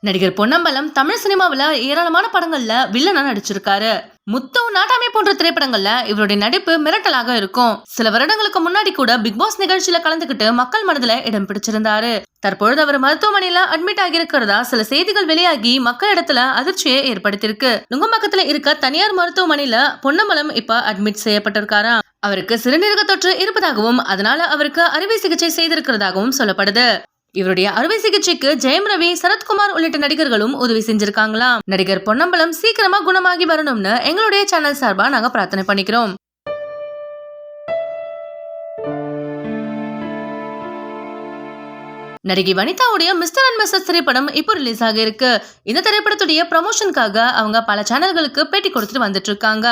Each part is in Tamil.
நடிகர் பொன்னம்பலம் தமிழ் சினிமாவில் ஏராளமான படங்கள்ல வில்லனா நடிச்சிருக்காரு. முத்து நாட்டாமை போன்ற திரைப்படங்கள்ல இவருடைய நடிப்பு மிரட்டலாக இருக்கும். சில வருடங்களுக்கு முன்னாடி கூட பிக் பாஸ் நிகழ்ச்சியில கலந்துக்கிட்டு மக்கள் மனதுல இடம் பிடிச்சிருந்தாரு. தற்பொழுது அவர் மருத்துவமனையில அட்மிட் ஆகியிருக்கிறதா சில செய்திகள் வெளியாகி மக்கள் இடத்துல அதிர்ச்சியை ஏற்படுத்தியிருக்கு. நுங்கம்பாக்கத்துல இருக்க தனியார் மருத்துவமனையில பொன்னம்பலம் இப்ப அட்மிட் செய்யப்பட்டிருக்காராம் அவருக்கு சிறுநீரக தொற்று இருப்பதாகவும் அதனால அவருக்கு அறுவை சிகிச்சை செய்திருக்கிறதாகவும் சொல்லப்படுது. இவருடைய அறுவை சிகிச்சைக்கு ஜெயம் ரவி சரத்குமார் உள்ளிட்ட நடிகர்களும் உதவி செஞ்சிருக்காங்களாம். நடிகர் பொன்னம்பலம் சீக்கிரமா குணமாகி வரணும்னு எங்களுடைய சேனல் சார்பா நாங்க பிரார்த்தனை பண்ணிக்கிறோம். நடிகை வனிதாவுடைய மிஸ்டர் அண்ட் மிஸ்ஸஸ் திரைப்படம் இப்போ ரிலீஸ் ஆக இருக்கு. இந்த திரைப்படத்துடைய ப்ரமோஷனுக்காக அவங்க பல சேனல்களுக்கு பேட்டி கொடுத்துட்டு வந்துட்டு இருக்காங்க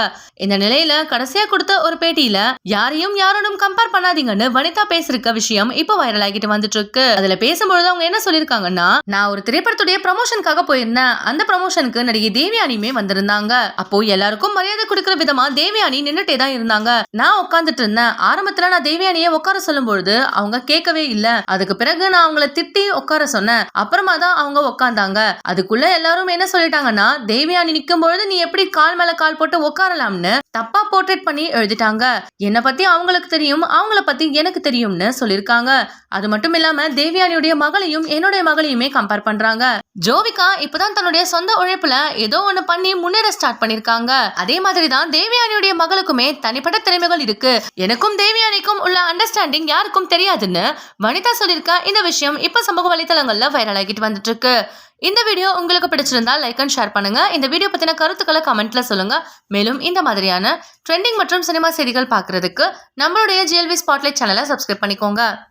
இந்த நிலையில கடைசியா கொடுத்த ஒரு பேட்டியில யாரையும் யாரோடும் கம்பேர் பண்ணாதீங்கன்னு வனிதா பேசிருக்க விஷயம் இப்போ வைரல் ஆகிட்டு வந்துட்டு இருக்கு அதுல பேசும்பொழுது அவங்க என்ன சொல்லிருக்காங்கன்னா நான் ஒரு திரைப்படத்துடைய ப்ரமோஷனுக்காக போயிருந்தேன். அந்த ப்ரமோஷனுக்கு நடிகை தேவியானியுமே வந்திருந்தாங்க. அப்போ எல்லாருக்கும் மரியாதை கொடுக்கிற விதமா தேவியானி நின்றுட்டே தான் இருந்தாங்க. நான் உட்காந்துட்டு இருந்தேன். ஆரம்பத்துல நான் தேவியானியை உட்கார சொல்லும் பொழுது அவங்க கேட்கவே இல்ல. அதுக்கு பிறகு நான் அவங்கள திட்டி உட்கார சொன்னேன் அப்புறமா தான் அவங்க உட்காந்தாங்க. அதுக்குள்ள எல்லாரும் என்ன சொல்லிட்டாங்கன்னா தேவியானி நிக்கும் பொழுது நீ எப்படி கால் மேல கால் போட்டு உட்காரலாம்னு தப்பா போர்ட்ரேட் பண்ணி எழுதிட்டாங்க. என்னை பத்தி அவங்களுக்கு தெரியும் அவங்கள பத்தி எனக்கு தெரியும்னு சொல்லிருக்காங்க. அது மட்டும் இல்லாம தேவியானியுடைய மகளையும் என்னுடைய மகளையுமே கம்பேர் பண்றாங்க. ஜோவிகா இப்பதான் தன்னுடைய சொந்த உழைப்புல ஏதோ ஒண்ணு பண்ணி முன்னேற ஸ்டார்ட் பண்ணிருக்காங்க. அதே மாதிரி தான் தேவியானியுடைய மகளுக்குமே தனிப்பட்ட திறமைகள் இருக்கு. எனக்கும் தேவியானிக்கும் உள்ள அண்டர்ஸ்டாண்டிங் யாருக்கும் தெரியாதுன்னு வனிதா சொல்லியிருக்க இந்த விஷயம். இப்ப சமூக வலைத்தளங்கள்ல வைரல் ஆகிட்டு வந்துட்டு இருக்கு இந்த வீடியோ உங்களுக்கு பிடிச்சிருந்தா லைக் அண்ட் ஷேர் பண்ணுங்க. இந்த வீடியோ பத்தின கருத்துக்களை கமெண்ட்ல சொல்லுங்க. மேலும் இந்த மாதிரியான ட்ரெண்டிங் மற்றும் சினிமா செய்திகள் பார்க்கறதுக்கு நம்மளுடைய ஜிஎல்வி ஸ்பாட்லைட் சேனலை சப்ஸ்கிரைப் பண்ணிக்கோங்க.